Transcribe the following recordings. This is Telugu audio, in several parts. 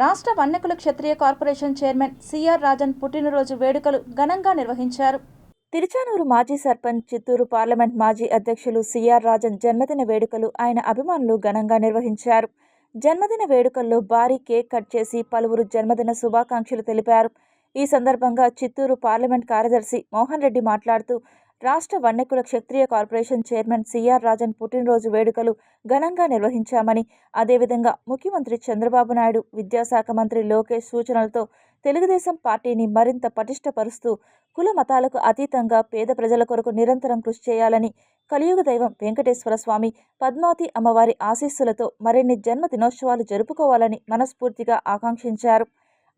రాష్ట్ర వన్యకుల క్షత్రియ కార్పొరేషన్ చైర్మన్ సిఆర్ రాజన్ పుట్టినరోజు వేడుకలు ఘనంగా నిర్వహించారు. తిరుచానూరు మాజీ సర్పంచ్ చిత్తూరు పార్లమెంట్ మాజీ అధ్యక్షులు సిఆర్ రాజన్ జన్మదిన వేడుకలు ఆయన అభిమానులు ఘనంగా నిర్వహించారు. జన్మదిన వేడుకల్లో భారీ కేక్ కట్ చేసి పలువురు జన్మదిన శుభాకాంక్షలు తెలిపారు. ఈ సందర్భంగా చిత్తూరు పార్లమెంట్ కార్యదర్శి మోహన్ రెడ్డి మాట్లాడుతూ రాష్ట్ర వన్యకుల క్షత్రియ కార్పొరేషన్ చైర్మన్ సిఆర్ రాజన్ పుట్టినరోజు వేడుకలు ఘనంగా నిర్వహించామని అదేవిధంగా ముఖ్యమంత్రి చంద్రబాబు నాయుడు విద్యాశాఖ మంత్రి లోకేష్ సూచనలతో తెలుగుదేశం పార్టీని మరింత పటిష్టపరుస్తూ కుల మతాలకు అతీతంగా పేద ప్రజల కొరకు నిరంతరం కృషి చేయాలని కలియుగ దైవం వెంకటేశ్వర స్వామి పద్మావతి అమ్మవారి ఆశీస్సులతో మరిన్ని జన్మ దినోత్సవాలు జరుపుకోవాలని మనస్ఫూర్తిగా ఆకాంక్షించారు.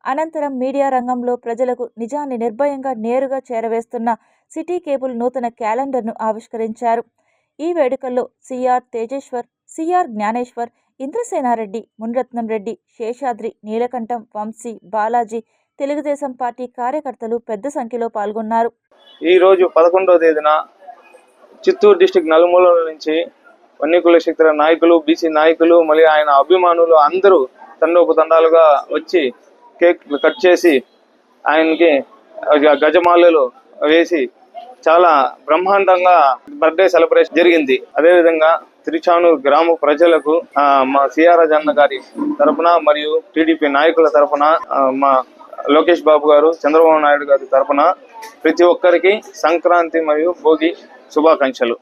అనంతరం మీడియా రంగంలో ప్రజలకు నిజాన్ని నిర్భయంగా నేరుగా చేరవేస్తున్న సిటీ కేబుల్ నూతన క్యాలెండర్ను ఆవిష్కరించారు. ఈ వేడుకల్లో CR Tejeshwar CR Gnaneshwar Indrasena Reddy Munratnam Reddy Seshadri Neelakantam Vamsi Balaji Telugu Desam party కార్యకర్తలు పెద్ద సంఖ్యలో పాల్గొన్నారు. ఈ రోజు పదకొండవ తేదీన చిత్తూరు డిస్టిక్ నలుమూలల నుంచి వన్యకుల శక్తుల నాయకులు బీసీ నాయకులు మళ్ళీ ఆయన అభిమానులు అందరూ తండోపతండాలుగా వచ్చి కేక్ కట్ చేసి ఆయనకి గజమాలలు వేసి చాలా బ్రహ్మాండంగా బర్త్డే సెలబ్రేషన్ జరిగింది. అదేవిధంగా తిరుచానూరు గ్రామ ప్రజలకు మా సిఆర్ఎస్ అన్న గారి తరపున మరియు టీడీపీ నాయకుల తరపున మా లోకేష్ బాబు గారు చంద్రబాబు నాయుడు గారి తరఫున ప్రతి ఒక్కరికి సంక్రాంతి మరియు భోగి శుభాకాంక్షలు.